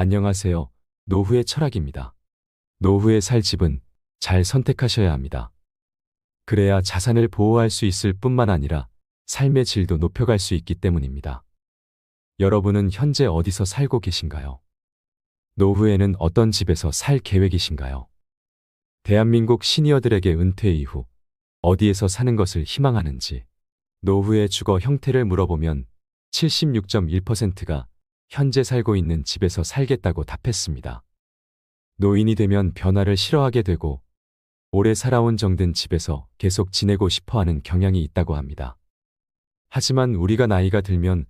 안녕하세요. 노후의 철학입니다. 노후에 살 집은 잘 선택하셔야 합니다. 그래야 자산을 보호할 수 있을 뿐만 아니라 삶의 질도 높여갈 수 있기 때문입니다. 여러분은 현재 어디서 살고 계신가요? 노후에는 어떤 집에서 살 계획이신가요? 대한민국 시니어들에게 은퇴 이후 어디에서 사는 것을 희망하는지 노후의 주거 형태를 물어보면 76.1%가 현재 살고 있는 집에서 살겠다고 답했습니다. 노인이 되면 변화를 싫어하게 되고 오래 살아온 정든 집에서 계속 지내고 싶어 하는 경향이 있다고 합니다. 하지만 우리가 나이가 들면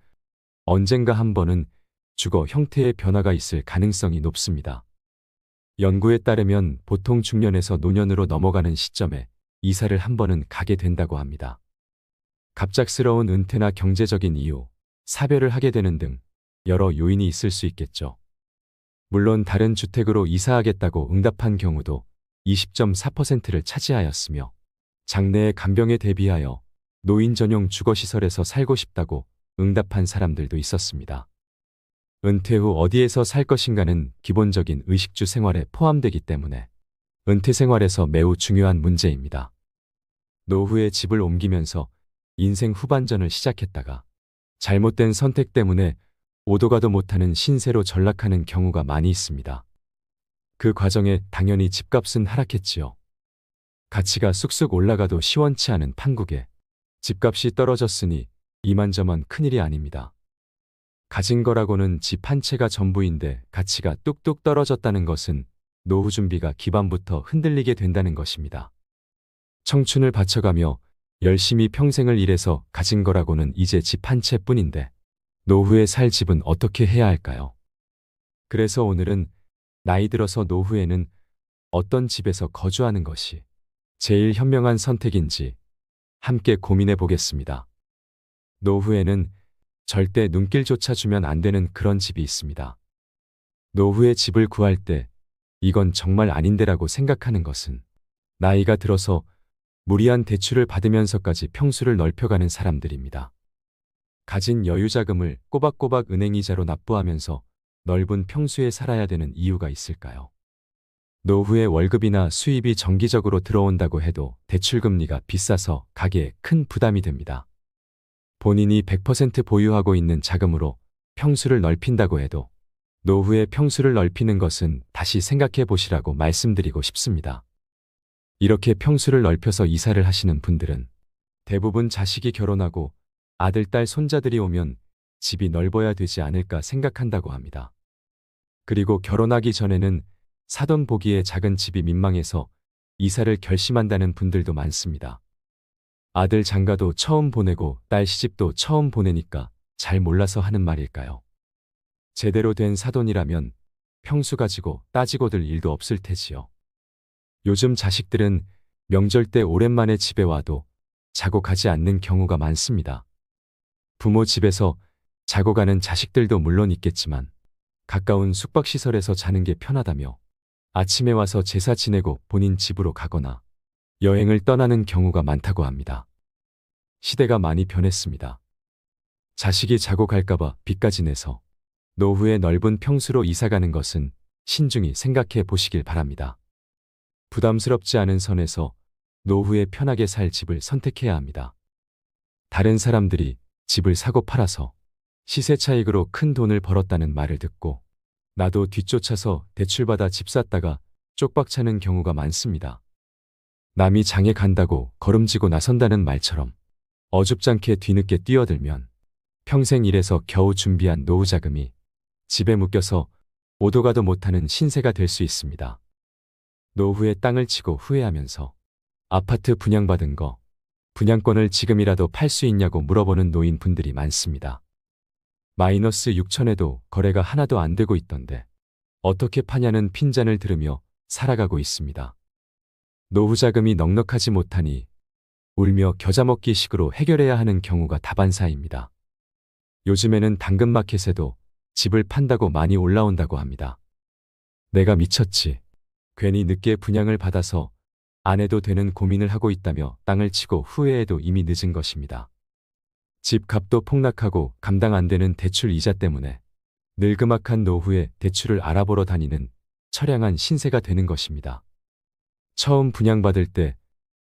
언젠가 한 번은 주거 형태의 변화가 있을 가능성이 높습니다. 연구에 따르면 보통 중년에서 노년으로 넘어가는 시점에 이사를 한 번은 가게 된다고 합니다. 갑작스러운 은퇴나 경제적인 이유, 사별을 하게 되는 등 여러 요인이 있을 수 있겠죠. 물론 다른 주택으로 이사하겠다고 응답한 경우도 20.4%를 차지하였으며 장래의 간병에 대비하여 노인 전용 주거시설에서 살고 싶다고 응답한 사람들도 있었습니다. 은퇴 후 어디에서 살 것인가는 기본적인 의식주 생활에 포함되기 때문에 은퇴 생활에서 매우 중요한 문제입니다. 노후에 집을 옮기면서 인생 후반전을 시작했다가 잘못된 선택 때문에 오도 가도 못하는 신세로 전락하는 경우가 많이 있습니다. 그 과정에 당연히 집값은 하락했지요. 가치가 쑥쑥 올라가도 시원치 않은 판국에 집값이 떨어졌으니 이만저만 큰일이 아닙니다. 가진 거라고는 집 한 채가 전부인데 가치가 뚝뚝 떨어졌다는 것은 노후 준비가 기반부터 흔들리게 된다는 것입니다. 청춘을 바쳐가며 열심히 평생을 일해서 가진 거라고는 이제 집 한 채뿐인데 노후에 살 집은 어떻게 해야 할까요? 그래서 오늘은 나이 들어서 노후에는 어떤 집에서 거주하는 것이 제일 현명한 선택인지 함께 고민해 보겠습니다. 노후에는 절대 눈길조차 주면 안 되는 그런 집이 있습니다. 노후에 집을 구할 때 이건 정말 아닌데라고 생각하는 것은 나이가 들어서 무리한 대출을 받으면서까지 평수를 넓혀가는 사람들입니다. 가진 여유 자금을 꼬박꼬박 은행이자로 납부하면서 넓은 평수에 살아야 되는 이유가 있을까요? 노후에 월급이나 수입이 정기적으로 들어온다고 해도 대출금리가 비싸서 가게에 큰 부담이 됩니다. 본인이 100% 보유하고 있는 자금으로 평수를 넓힌다고 해도 노후에 평수를 넓히는 것은 다시 생각해 보시라고 말씀드리고 싶습니다. 이렇게 평수를 넓혀서 이사를 하시는 분들은 대부분 자식이 결혼하고 아들, 딸, 손자들이 오면 집이 넓어야 되지 않을까 생각한다고 합니다. 그리고 결혼하기 전에는 사돈 보기에 작은 집이 민망해서 이사를 결심한다는 분들도 많습니다. 아들 장가도 처음 보내고 딸 시집도 처음 보내니까 잘 몰라서 하는 말일까요? 제대로 된 사돈이라면 평수 가지고 따지고들 일도 없을 테지요. 요즘 자식들은 명절 때 오랜만에 집에 와도 자고 가지 않는 경우가 많습니다. 부모 집에서 자고 가는 자식들도 물론 있겠지만 가까운 숙박시설에서 자는 게 편하다며 아침에 와서 제사 지내고 본인 집으로 가거나 여행을 떠나는 경우가 많다고 합니다. 시대가 많이 변했습니다. 자식이 자고 갈까봐 빚까지 내서 노후에 넓은 평수로 이사가는 것은 신중히 생각해 보시길 바랍니다. 부담스럽지 않은 선에서 노후에 편하게 살 집을 선택해야 합니다. 다른 사람들이 집을 사고 팔아서 시세 차익으로 큰 돈을 벌었다는 말을 듣고 나도 뒤쫓아서 대출받아 집 샀다가 쪽박 차는 경우가 많습니다. 남이 장에 간다고 걸음지고 나선다는 말처럼 어줍잖게 뒤늦게 뛰어들면 평생 일해서 겨우 준비한 노후 자금이 집에 묶여서 오도 가도 못하는 신세가 될 수 있습니다. 노후에 땅을 치고 후회하면서 아파트 분양받은 거 분양권을 지금이라도 팔 수 있냐고 물어보는 노인분들이 많습니다. 마이너스 6천에도 거래가 하나도 안 되고 있던데 어떻게 파냐는 핀잔을 들으며 살아가고 있습니다. 노후 자금이 넉넉하지 못하니 울며 겨자 먹기 식으로 해결해야 하는 경우가 다반사입니다. 요즘에는 당근마켓에도 집을 판다고 많이 올라온다고 합니다. 내가 미쳤지. 괜히 늦게 분양을 받아서 안 해도 되는 고민을 하고 있다며 땅을 치고 후회해도 이미 늦은 것입니다. 집 값도 폭락하고 감당 안 되는 대출 이자 때문에 늙음악한 노후에 대출을 알아보러 다니는 처량한 신세가 되는 것입니다. 처음 분양받을 때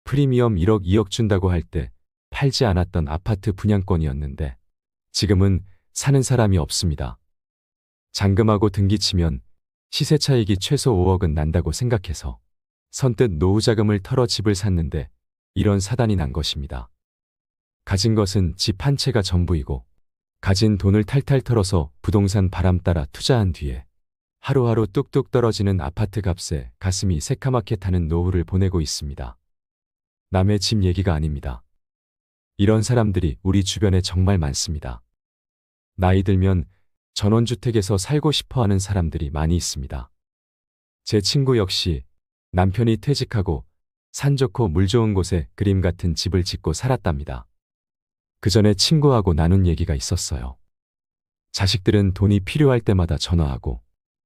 프리미엄 1억 2억 준다고 할 때 팔지 않았던 아파트 분양권이었는데 지금은 사는 사람이 없습니다. 잔금하고 등기 치면 시세 차익이 최소 5억은 난다고 생각해서 선뜻 노후 자금을 털어 집을 샀는데 이런 사단이 난 것입니다. 가진 것은 집 한 채가 전부이고 가진 돈을 탈탈 털어서 부동산 바람 따라 투자한 뒤에 하루하루 뚝뚝 떨어지는 아파트 값에 가슴이 새카맣게 타는 노후를 보내고 있습니다. 남의 집 얘기가 아닙니다. 이런 사람들이 우리 주변에 정말 많습니다. 나이 들면 전원주택에서 살고 싶어 하는 사람들이 많이 있습니다. 제 친구 역시 남편이 퇴직하고 산 좋고 물 좋은 곳에 그림 같은 집을 짓고 살았답니다. 그 전에 친구하고 나눈 얘기가 있었어요. 자식들은 돈이 필요할 때마다 전화하고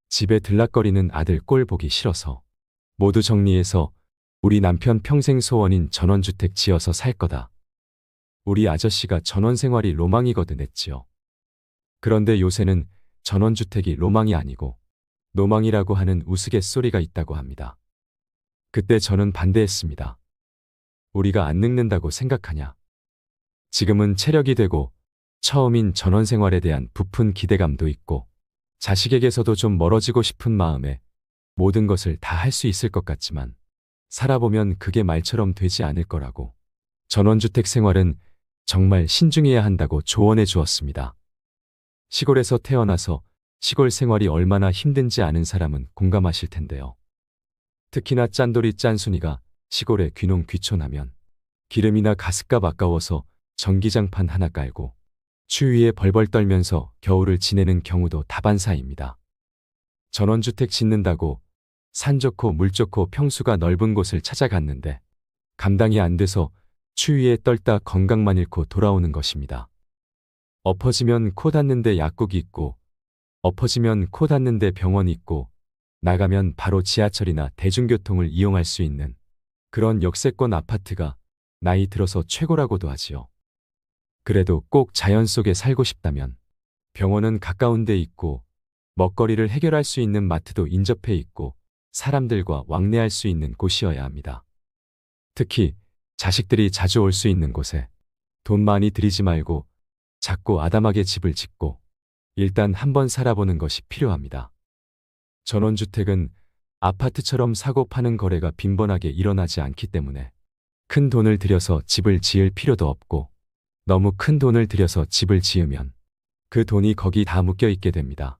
집에 들락거리는 아들 꼴 보기 싫어서 모두 정리해서 우리 남편 평생 소원인 전원주택 지어서 살 거다. 우리 아저씨가 전원 생활이 로망이거든 했지요. 그런데 요새는 전원주택이 로망이 아니고 노망이라고 하는 우스갯소리가 있다고 합니다. 그때 저는 반대했습니다. 우리가 안 늙는다고 생각하냐. 지금은 체력이 되고 처음인 전원 생활에 대한 부푼 기대감도 있고 자식에게서도 좀 멀어지고 싶은 마음에 모든 것을 다 할 수 있을 것 같지만 살아보면 그게 말처럼 되지 않을 거라고 전원주택 생활은 정말 신중해야 한다고 조언해 주었습니다. 시골에서 태어나서 시골 생활이 얼마나 힘든지 아는 사람은 공감하실 텐데요. 특히나 짠돌이 짠순이가 시골에 귀농 귀촌하면 기름이나 가스값 아까워서 전기장판 하나 깔고 추위에 벌벌 떨면서 겨울을 지내는 경우도 다반사입니다. 전원주택 짓는다고 산 좋고 물 좋고 평수가 넓은 곳을 찾아갔는데 감당이 안 돼서 추위에 떨다 건강만 잃고 돌아오는 것입니다. 엎어지면 코 닿는데 약국이 있고 엎어지면 코 닿는데 병원이 있고 나가면 바로 지하철이나 대중교통을 이용할 수 있는 그런 역세권 아파트가 나이 들어서 최고라고도 하지요. 그래도 꼭 자연 속에 살고 싶다면 병원은 가까운 데 있고 먹거리를 해결할 수 있는 마트도 인접해 있고 사람들과 왕래할 수 있는 곳이어야 합니다. 특히 자식들이 자주 올 수 있는 곳에 돈 많이 들이지 말고 작고 아담하게 집을 짓고 일단 한번 살아보는 것이 필요합니다. 전원주택은 아파트처럼 사고 파는 거래가 빈번하게 일어나지 않기 때문에 큰 돈을 들여서 집을 지을 필요도 없고 너무 큰 돈을 들여서 집을 지으면 그 돈이 거기 다 묶여 있게 됩니다.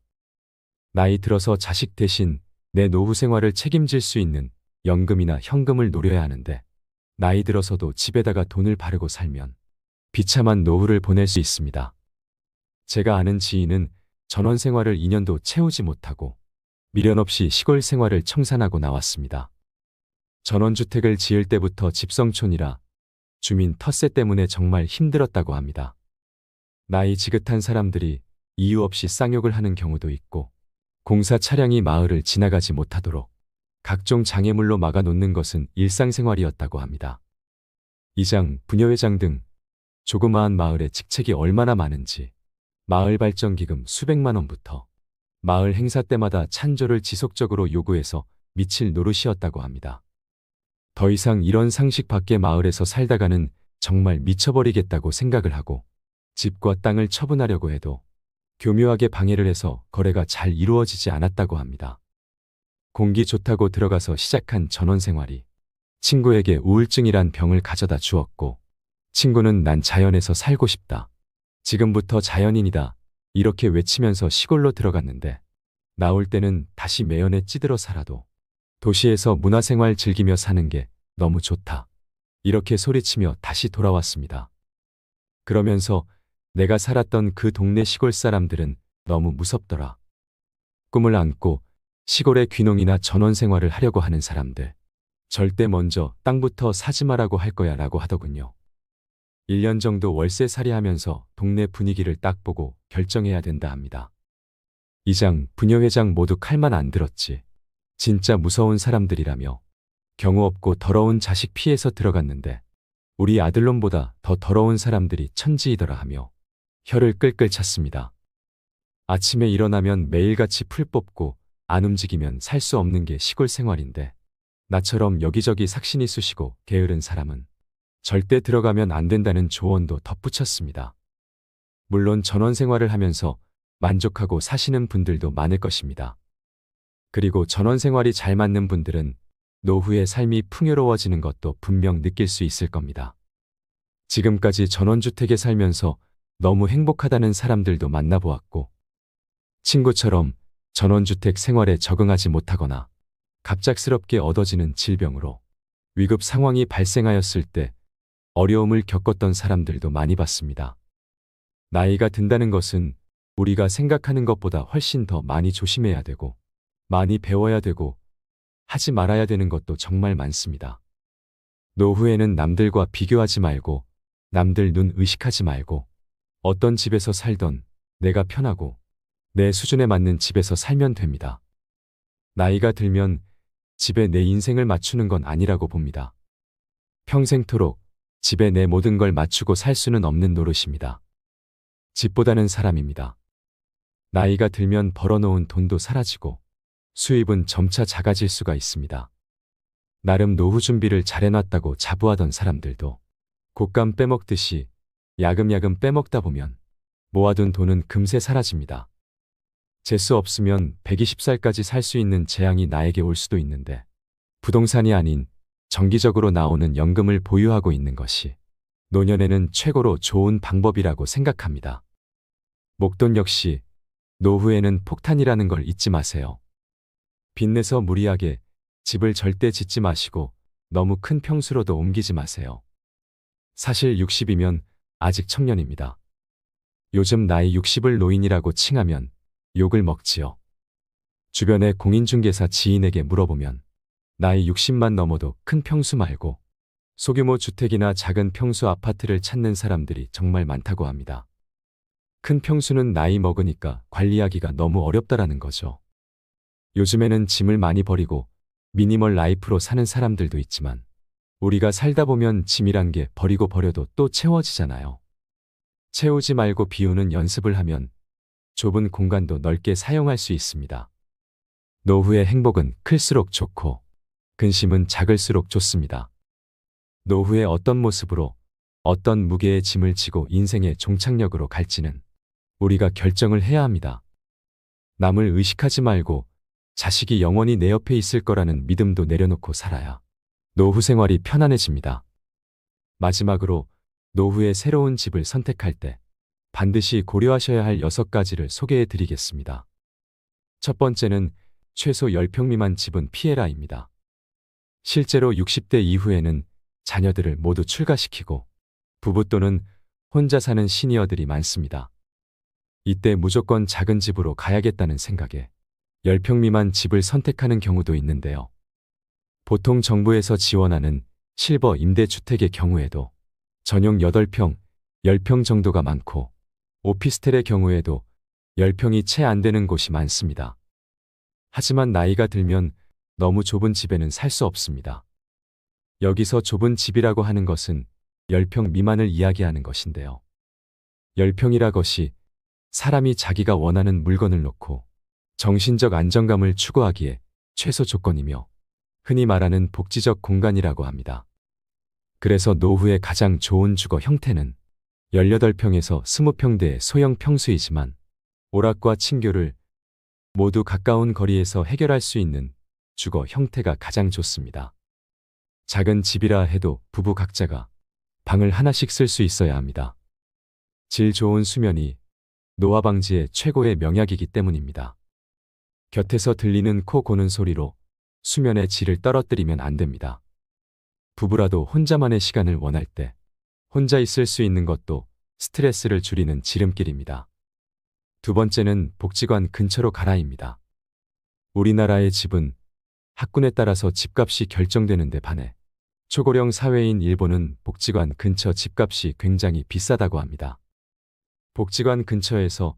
나이 들어서 자식 대신 내 노후 생활을 책임질 수 있는 연금이나 현금을 노려야 하는데 나이 들어서도 집에다가 돈을 바르고 살면 비참한 노후를 보낼 수 있습니다. 제가 아는 지인은 전원 생활을 2년도 채우지 못하고 미련 없이 시골 생활을 청산하고 나왔습니다. 전원주택을 지을 때부터 집성촌이라 주민 텃세 때문에 정말 힘들었다고 합니다. 나이 지긋한 사람들이 이유 없이 쌍욕을 하는 경우도 있고 공사 차량이 마을을 지나가지 못하도록 각종 장애물로 막아놓는 것은 일상생활이었다고 합니다. 이장, 부녀회장 등 조그마한 마을에 직책이 얼마나 많은지 마을 발전기금 수백만 원부터 마을 행사 때마다 찬조를 지속적으로 요구해서 미칠 노릇이었다고 합니다. 더 이상 이런 상식 밖의 마을에서 살다가는 정말 미쳐버리겠다고 생각을 하고 집과 땅을 처분하려고 해도 교묘하게 방해를 해서 거래가 잘 이루어지지 않았다고 합니다. 공기 좋다고 들어가서 시작한 전원 생활이 친구에게 우울증이란 병을 가져다 주었고 친구는 난 자연에서 살고 싶다. 지금부터 자연인이다. 이렇게 외치면서 시골로 들어갔는데 나올 때는 다시 매연에 찌들어 살아도 도시에서 문화생활 즐기며 사는 게 너무 좋다. 이렇게 소리치며 다시 돌아왔습니다. 그러면서 내가 살았던 그 동네 시골 사람들은 너무 무섭더라. 꿈을 안고 시골의 귀농이나 전원 생활을 하려고 하는 사람들. 절대 먼저 땅부터 사지 마라고 할 거야 라고 하더군요. 1년 정도 월세 살이 하면서 동네 분위기를 딱 보고 결정해야 된다 합니다. 이장, 부녀회장 모두 칼만 안 들었지. 진짜 무서운 사람들이라며 경우 없고 더러운 자식 피해서 들어갔는데 우리 아들놈보다 더 더러운 사람들이 천지이더라 하며 혀를 끌끌 찼습니다. 아침에 일어나면 매일같이 풀 뽑고 안 움직이면 살 수 없는 게 시골 생활인데 나처럼 여기저기 삭신이 쑤시고 게으른 사람은 절대 들어가면 안 된다는 조언도 덧붙였습니다. 물론 전원 생활을 하면서 만족하고 사시는 분들도 많을 것입니다. 그리고 전원 생활이 잘 맞는 분들은 노후의 삶이 풍요로워지는 것도 분명 느낄 수 있을 겁니다. 지금까지 전원주택에 살면서 너무 행복하다는 사람들도 만나보았고, 친구처럼 전원주택 생활에 적응하지 못하거나 갑작스럽게 얻어지는 질병으로 위급 상황이 발생하였을 때 어려움을 겪었던 사람들도 많이 봤습니다. 나이가 든다는 것은 우리가 생각하는 것보다 훨씬 더 많이 조심해야 되고, 많이 배워야 되고, 하지 말아야 되는 것도 정말 많습니다. 노후에는 남들과 비교하지 말고, 남들 눈 의식하지 말고, 어떤 집에서 살던 내가 편하고, 내 수준에 맞는 집에서 살면 됩니다. 나이가 들면 집에 내 인생을 맞추는 건 아니라고 봅니다. 평생토록 집에 내 모든 걸 맞추고 살 수는 없는 노릇입니다. 집보다는 사람입니다. 나이가 들면 벌어놓은 돈도 사라지고 수입은 점차 작아질 수가 있습니다. 나름 노후 준비를 잘 해놨다고 자부하던 사람들도 곶감 빼먹듯이 야금야금 빼먹다 보면 모아둔 돈은 금세 사라집니다. 재수 없으면 120살까지 살 수 있는 재앙이 나에게 올 수도 있는데 부동산이 아닌 정기적으로 나오는 연금을 보유하고 있는 것이 노년에는 최고로 좋은 방법이라고 생각합니다. 목돈 역시 노후에는 폭탄이라는 걸 잊지 마세요. 빚내서 무리하게 집을 절대 짓지 마시고 너무 큰 평수로도 옮기지 마세요. 사실 60이면 아직 청년입니다. 요즘 나이 60을 노인이라고 칭하면 욕을 먹지요. 주변의 공인중개사 지인에게 물어보면 나이 60만 넘어도 큰 평수 말고 소규모 주택이나 작은 평수 아파트를 찾는 사람들이 정말 많다고 합니다. 큰 평수는 나이 먹으니까 관리하기가 너무 어렵다라는 거죠. 요즘에는 짐을 많이 버리고 미니멀 라이프로 사는 사람들도 있지만 우리가 살다 보면 짐이란 게 버리고 버려도 또 채워지잖아요. 채우지 말고 비우는 연습을 하면 좁은 공간도 넓게 사용할 수 있습니다. 노후의 행복은 클수록 좋고 근심은 작을수록 좋습니다. 노후의 어떤 모습으로 어떤 무게의 짐을 지고 인생의 종착역으로 갈지는 우리가 결정을 해야 합니다. 남을 의식하지 말고 자식이 영원히 내 옆에 있을 거라는 믿음도 내려놓고 살아야 노후 생활이 편안해집니다. 마지막으로 노후의 새로운 집을 선택할 때 반드시 고려하셔야 할 6가지를 소개해 드리겠습니다. 첫 번째는 최소 10평 미만 집은 피해라입니다. 실제로 60대 이후에는 자녀들을 모두 출가시키고 부부 또는 혼자 사는 시니어들이 많습니다. 이때 무조건 작은 집으로 가야겠다는 생각에 10평 미만 집을 선택하는 경우도 있는데요. 보통 정부에서 지원하는 실버 임대주택의 경우에도 전용 8평, 10평 정도가 많고 오피스텔의 경우에도 10평이 채 안 되는 곳이 많습니다. 하지만 나이가 들면 너무 좁은 집에는 살 수 없습니다. 여기서 좁은 집이라고 하는 것은 10평 미만을 이야기하는 것인데요. 10평이라 것이 사람이 자기가 원하는 물건을 놓고 정신적 안정감을 추구하기에 최소 조건이며 흔히 말하는 복지적 공간이라고 합니다. 그래서 노후의 가장 좋은 주거 형태는 18평에서 20평대의 소형 평수이지만 오락과 친교를 모두 가까운 거리에서 해결할 수 있는 주거 형태가 가장 좋습니다. 작은 집이라 해도 부부 각자가 방을 하나씩 쓸 수 있어야 합니다. 질 좋은 수면이 노화 방지의 최고의 명약이기 때문입니다. 곁에서 들리는 코 고는 소리로 수면의 질을 떨어뜨리면 안 됩니다. 부부라도 혼자만의 시간을 원할 때 혼자 있을 수 있는 것도 스트레스를 줄이는 지름길입니다. 두 번째는 복지관 근처로 가라입니다. 우리나라의 집은 학군에 따라서 집값이 결정되는 데 반해 초고령 사회인 일본은 복지관 근처 집값이 굉장히 비싸다고 합니다. 복지관 근처에서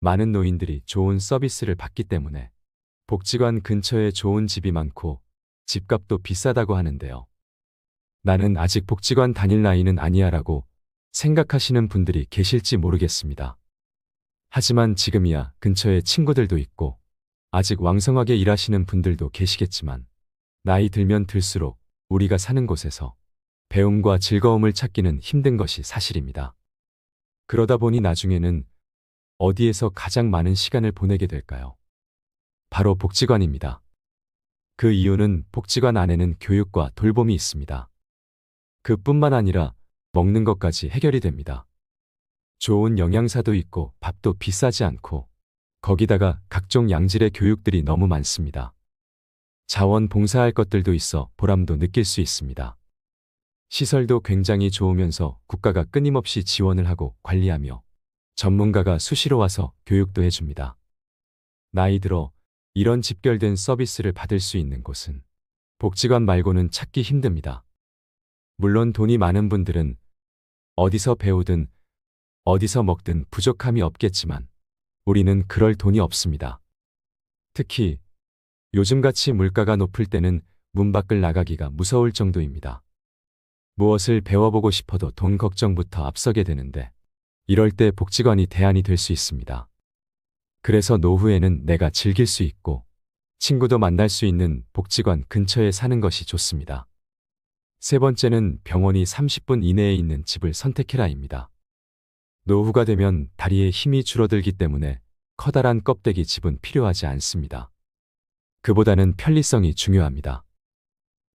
많은 노인들이 좋은 서비스를 받기 때문에 복지관 근처에 좋은 집이 많고 집값도 비싸다고 하는데요. 나는 아직 복지관 다닐 나이는 아니야 라고 생각하시는 분들이 계실지 모르겠습니다. 하지만 지금이야 근처에 친구들도 있고 아직 왕성하게 일하시는 분들도 계시겠지만 나이 들면 들수록 우리가 사는 곳에서 배움과 즐거움을 찾기는 힘든 것이 사실입니다. 그러다 보니 나중에는 어디에서 가장 많은 시간을 보내게 될까요? 바로 복지관입니다. 그 이유는 복지관 안에는 교육과 돌봄이 있습니다. 그뿐만 아니라 먹는 것까지 해결이 됩니다. 좋은 영양사도 있고 밥도 비싸지 않고 거기다가 각종 양질의 교육들이 너무 많습니다. 자원 봉사할 것들도 있어 보람도 느낄 수 있습니다. 시설도 굉장히 좋으면서 국가가 끊임없이 지원을 하고 관리하며 전문가가 수시로 와서 교육도 해줍니다. 나이 들어 이런 집결된 서비스를 받을 수 있는 곳은 복지관 말고는 찾기 힘듭니다. 물론 돈이 많은 분들은 어디서 배우든 어디서 먹든 부족함이 없겠지만 우리는 그럴 돈이 없습니다. 특히 요즘같이 물가가 높을 때는 문 밖을 나가기가 무서울 정도입니다. 무엇을 배워보고 싶어도 돈 걱정부터 앞서게 되는데 이럴 때 복지관이 대안이 될 수 있습니다. 그래서 노후에는 내가 즐길 수 있고 친구도 만날 수 있는 복지관 근처에 사는 것이 좋습니다. 세 번째는 병원이 30분 이내에 있는 집을 선택해라입니다. 노후가 되면 다리에 힘이 줄어들기 때문에 커다란 껍데기 집은 필요하지 않습니다. 그보다는 편리성이 중요합니다.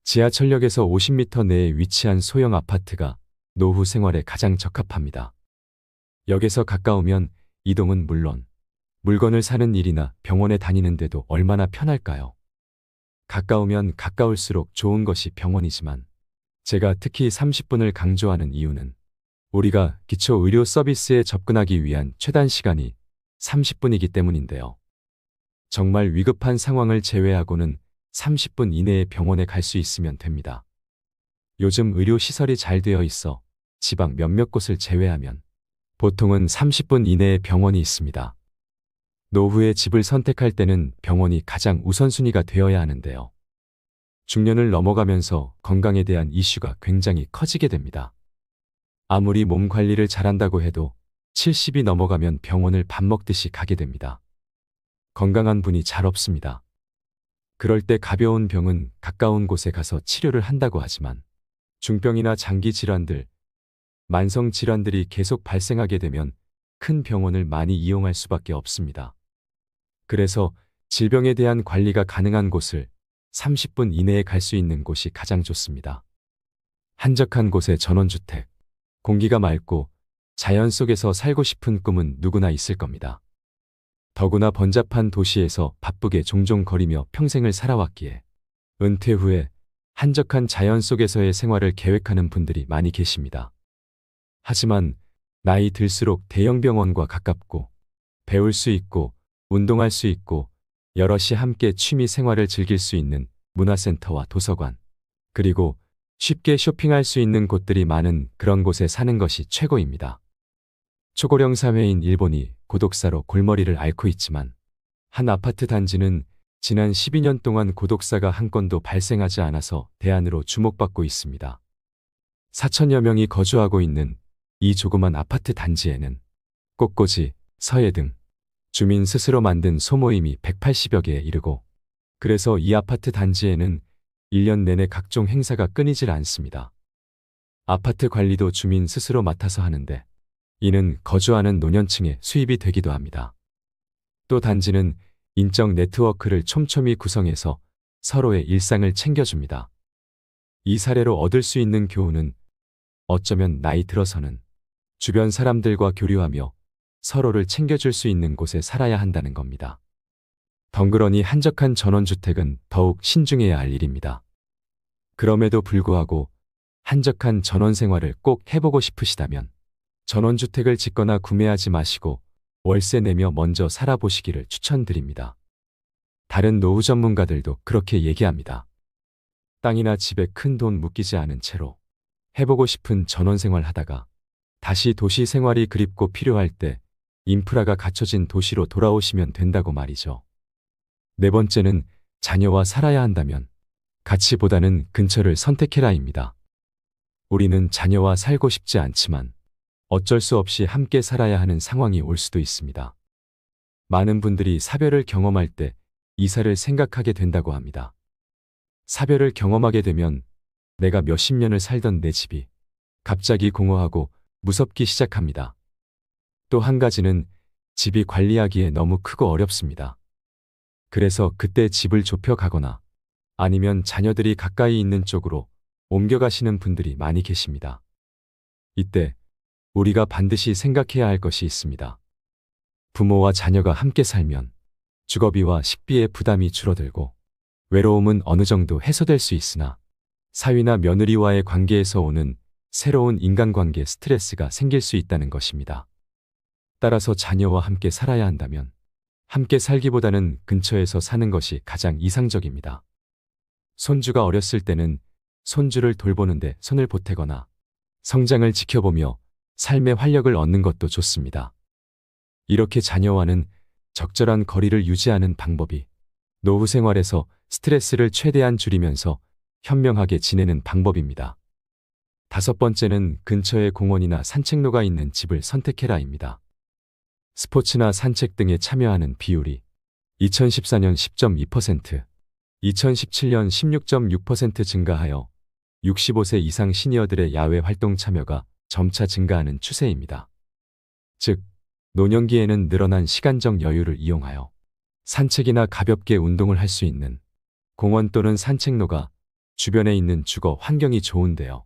지하철역에서 50m 내에 위치한 소형 아파트가 노후 생활에 가장 적합합니다. 역에서 가까우면 이동은 물론 물건을 사는 일이나 병원에 다니는데도 얼마나 편할까요? 가까우면 가까울수록 좋은 것이 병원이지만 제가 특히 30분을 강조하는 이유는 우리가 기초 의료 서비스에 접근하기 위한 최단 시간이 30분이기 때문인데요. 정말 위급한 상황을 제외하고는 30분 이내에 병원에 갈 수 있으면 됩니다. 요즘 의료 시설이 잘 되어 있어 지방 몇몇 곳을 제외하면 보통은 30분 이내에 병원이 있습니다. 노후에 집을 선택할 때는 병원이 가장 우선순위가 되어야 하는데요. 중년을 넘어가면서 건강에 대한 이슈가 굉장히 커지게 됩니다. 아무리 몸 관리를 잘한다고 해도 70이 넘어가면 병원을 밥 먹듯이 가게 됩니다. 건강한 분이 잘 없습니다. 그럴 때 가벼운 병은 가까운 곳에 가서 치료를 한다고 하지만 중병이나 장기 질환들, 만성 질환들이 계속 발생하게 되면 큰 병원을 많이 이용할 수밖에 없습니다. 그래서 질병에 대한 관리가 가능한 곳을 30분 이내에 갈 수 있는 곳이 가장 좋습니다. 한적한 곳의 전원주택, 공기가 맑고 자연 속에서 살고 싶은 꿈은 누구나 있을 겁니다. 더구나 번잡한 도시에서 바쁘게 종종 거리며 평생을 살아왔기에 은퇴 후에 한적한 자연 속에서의 생활을 계획하는 분들이 많이 계십니다. 하지만 나이 들수록 대형 병원과 가깝고 배울 수 있고 운동할 수 있고 여럿이 함께 취미 생활을 즐길 수 있는 문화센터와 도서관, 그리고 쉽게 쇼핑할 수 있는 곳들이 많은 그런 곳에 사는 것이 최고입니다. 초고령 사회인 일본이 고독사로 골머리를 앓고 있지만 한 아파트 단지는 지난 12년 동안 고독사가 한 건도 발생하지 않아서 대안으로 주목받고 있습니다. 4천여 명이 거주하고 있는 이 조그만 아파트 단지에는 꽃꽂이, 서예 등 주민 스스로 만든 소모임이 180여 개에 이르고 그래서 이 아파트 단지에는 1년 내내 각종 행사가 끊이질 않습니다. 아파트 관리도 주민 스스로 맡아서 하는데 이는 거주하는 노년층의 수입이 되기도 합니다. 또 단지는 인적 네트워크를 촘촘히 구성해서 서로의 일상을 챙겨줍니다. 이 사례로 얻을 수 있는 교훈은 어쩌면 나이 들어서는 주변 사람들과 교류하며 서로를 챙겨줄 수 있는 곳에 살아야 한다는 겁니다. 덩그러니 한적한 전원주택은 더욱 신중해야 할 일입니다. 그럼에도 불구하고 한적한 전원 생활을 꼭 해보고 싶으시다면 전원주택을 짓거나 구매하지 마시고 월세 내며 먼저 살아보시기를 추천드립니다. 다른 노후 전문가들도 그렇게 얘기합니다. 땅이나 집에 큰 돈 묶이지 않은 채로 해보고 싶은 전원 생활 하다가 다시 도시 생활이 그립고 필요할 때 인프라가 갖춰진 도시로 돌아오시면 된다고 말이죠. 네 번째는 자녀와 살아야 한다면 가치보다는 근처를 선택해라입니다. 우리는 자녀와 살고 싶지 않지만 어쩔 수 없이 함께 살아야 하는 상황이 올 수도 있습니다. 많은 분들이 사별을 경험할 때 이사를 생각하게 된다고 합니다. 사별을 경험하게 되면 내가 몇십 년을 살던 내 집이 갑자기 공허하고 무섭기 시작합니다. 또 한 가지는 집이 관리하기에 너무 크고 어렵습니다. 그래서 그때 집을 좁혀 가거나 아니면 자녀들이 가까이 있는 쪽으로 옮겨가시는 분들이 많이 계십니다. 이때 우리가 반드시 생각해야 할 것이 있습니다. 부모와 자녀가 함께 살면 주거비와 식비의 부담이 줄어들고 외로움은 어느 정도 해소될 수 있으나 사위나 며느리와의 관계에서 오는 새로운 인간관계 스트레스가 생길 수 있다는 것입니다. 따라서 자녀와 함께 살아야 한다면 함께 살기보다는 근처에서 사는 것이 가장 이상적입니다. 손주가 어렸을 때는 손주를 돌보는데 손을 보태거나 성장을 지켜보며 삶의 활력을 얻는 것도 좋습니다. 이렇게 자녀와는 적절한 거리를 유지하는 방법이 노후 생활에서 스트레스를 최대한 줄이면서 현명하게 지내는 방법입니다. 다섯 번째는 근처에 공원이나 산책로가 있는 집을 선택해라입니다. 스포츠나 산책 등에 참여하는 비율이 2014년 10.2%, 2017년 16.6% 증가하여 65세 이상 시니어들의 야외 활동 참여가 점차 증가하는 추세입니다. 즉, 노년기에는 늘어난 시간적 여유를 이용하여 산책이나 가볍게 운동을 할 수 있는 공원 또는 산책로가 주변에 있는 주거 환경이 좋은데요.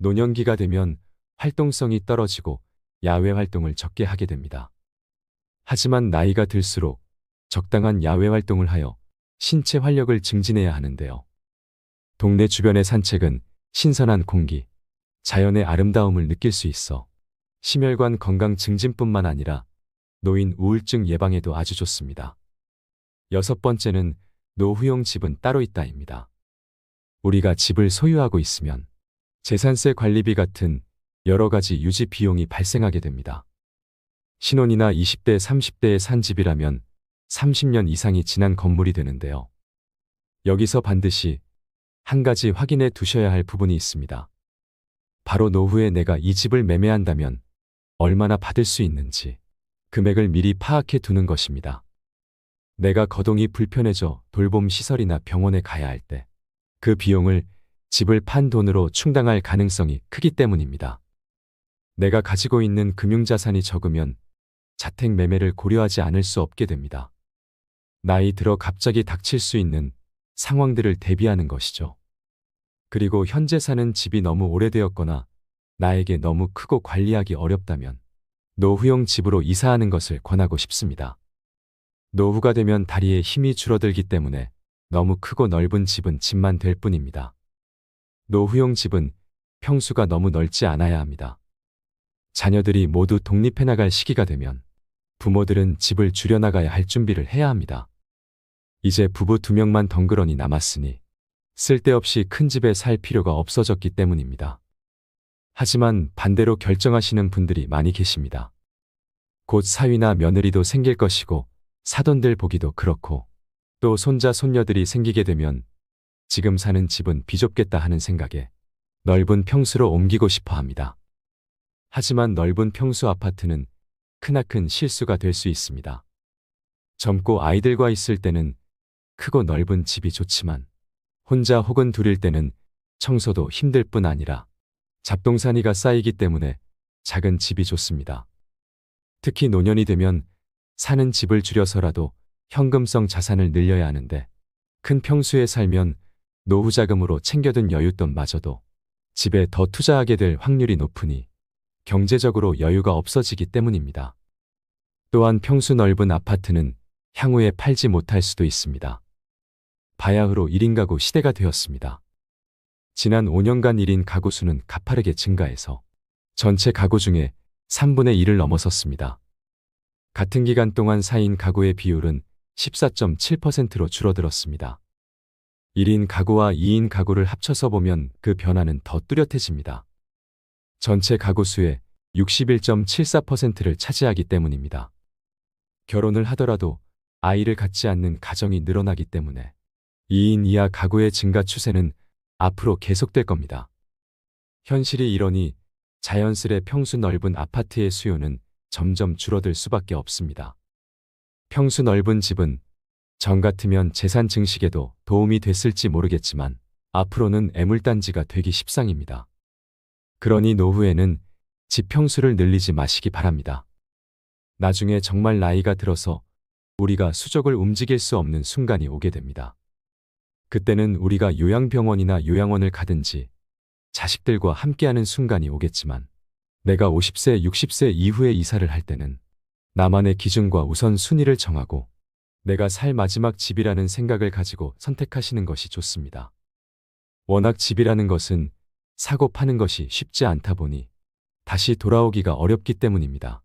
노년기가 되면 활동성이 떨어지고 야외 활동을 적게 하게 됩니다. 하지만 나이가 들수록 적당한 야외 활동을 하여 신체 활력을 증진해야 하는데요. 동네 주변의 산책은 신선한 공기, 자연의 아름다움을 느낄 수 있어 심혈관 건강 증진뿐만 아니라 노인 우울증 예방에도 아주 좋습니다. 여섯 번째는 노후용 집은 따로 있다입니다. 우리가 집을 소유하고 있으면 재산세 관리비 같은 여러 가지 유지 비용이 발생하게 됩니다. 신혼이나 20대, 30대에 산 집이라면 30년 이상이 지난 건물이 되는데요. 여기서 반드시 한 가지 확인해 두셔야 할 부분이 있습니다. 바로 노후에 내가 이 집을 매매한다면 얼마나 받을 수 있는지 금액을 미리 파악해 두는 것입니다. 내가 거동이 불편해져 돌봄 시설이나 병원에 가야 할 때 그 비용을 집을 판 돈으로 충당할 가능성이 크기 때문입니다. 내가 가지고 있는 금융자산이 적으면 자택 매매를 고려하지 않을 수 없게 됩니다. 나이 들어 갑자기 닥칠 수 있는 상황들을 대비하는 것이죠. 그리고 현재 사는 집이 너무 오래되었거나 나에게 너무 크고 관리하기 어렵다면 노후용 집으로 이사하는 것을 권하고 싶습니다. 노후가 되면 다리에 힘이 줄어들기 때문에 너무 크고 넓은 집은 집만 될 뿐입니다. 노후용 집은 평수가 너무 넓지 않아야 합니다. 자녀들이 모두 독립해 나갈 시기가 되면 부모들은 집을 줄여나가야 할 준비를 해야 합니다. 이제 부부 두 명만 덩그러니 남았으니 쓸데없이 큰 집에 살 필요가 없어졌기 때문입니다. 하지만 반대로 결정하시는 분들이 많이 계십니다. 곧 사위나 며느리도 생길 것이고 사돈들 보기도 그렇고 또 손자 손녀들이 생기게 되면 지금 사는 집은 비좁겠다 하는 생각에 넓은 평수로 옮기고 싶어 합니다. 하지만 넓은 평수 아파트는 크나큰 실수가 될 수 있습니다. 젊고 아이들과 있을 때는 크고 넓은 집이 좋지만 혼자 혹은 둘일 때는 청소도 힘들 뿐 아니라 잡동사니가 쌓이기 때문에 작은 집이 좋습니다. 특히 노년이 되면 사는 집을 줄여서라도 현금성 자산을 늘려야 하는데 큰 평수에 살면 노후 자금으로 챙겨둔 여윳돈마저도 집에 더 투자하게 될 확률이 높으니 경제적으로 여유가 없어지기 때문입니다. 또한 평수 넓은 아파트는 향후에 팔지 못할 수도 있습니다. 바야흐로 1인 가구 시대가 되었습니다. 지난 5년간 1인 가구 수는 가파르게 증가해서 전체 가구 중에 3분의 1을 넘어섰습니다. 같은 기간 동안 4인 가구의 비율은 14.7%로 줄어들었습니다. 1인 가구와 2인 가구를 합쳐서 보면 그 변화는 더 뚜렷해집니다. 전체 가구 수의 61.74%를 차지하기 때문입니다. 결혼을 하더라도 아이를 갖지 않는 가정이 늘어나기 때문에 2인 이하 가구의 증가 추세는 앞으로 계속될 겁니다. 현실이 이러니 자연스레 평수 넓은 아파트의 수요는 점점 줄어들 수밖에 없습니다. 평수 넓은 집은 전 같으면 재산 증식에도 도움이 됐을지 모르겠지만 앞으로는 애물단지가 되기 십상입니다. 그러니 노후에는 집 평수를 늘리지 마시기 바랍니다. 나중에 정말 나이가 들어서 우리가 수족을 움직일 수 없는 순간이 오게 됩니다. 그때는 우리가 요양병원이나 요양원을 가든지 자식들과 함께하는 순간이 오겠지만 내가 50세, 60세 이후에 이사를 할 때는 나만의 기준과 우선 순위를 정하고 내가 살 마지막 집이라는 생각을 가지고 선택하시는 것이 좋습니다. 워낙 집이라는 것은 사고 파는 것이 쉽지 않다 보니 다시 돌아오기가 어렵기 때문입니다.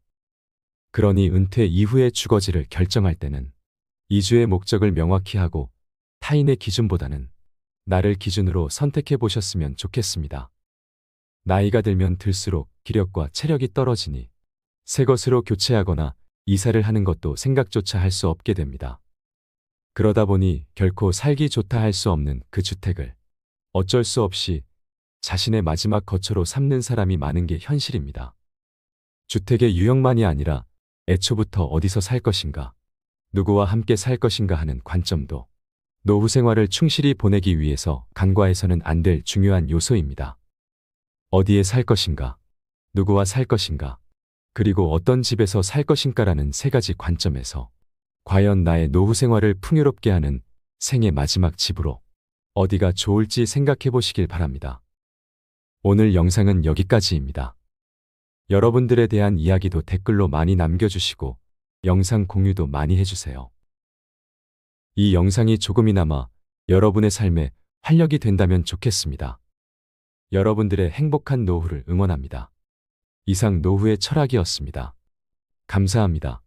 그러니 은퇴 이후의 주거지를 결정할 때는 이주의 목적을 명확히 하고 타인의 기준보다는 나를 기준으로 선택해 보셨으면 좋겠습니다. 나이가 들면 들수록 기력과 체력이 떨어지니 새 것으로 교체하거나 이사를 하는 것도 생각조차 할 수 없게 됩니다. 그러다 보니 결코 살기 좋다 할 수 없는 그 주택을 어쩔 수 없이 자신의 마지막 거처로 삼는 사람이 많은 게 현실입니다. 주택의 유형만이 아니라 애초부터 어디서 살 것인가, 누구와 함께 살 것인가 하는 관점도 노후 생활을 충실히 보내기 위해서 간과해서는 안 될 중요한 요소입니다. 어디에 살 것인가, 누구와 살 것인가, 그리고 어떤 집에서 살 것인가라는 세 가지 관점에서 과연 나의 노후 생활을 풍요롭게 하는 생의 마지막 집으로 어디가 좋을지 생각해 보시길 바랍니다. 오늘 영상은 여기까지입니다. 여러분들에 대한 이야기도 댓글로 많이 남겨주시고 영상 공유도 많이 해주세요. 이 영상이 조금이나마 여러분의 삶에 활력이 된다면 좋겠습니다. 여러분들의 행복한 노후를 응원합니다. 이상 노후의 철학이었습니다. 감사합니다.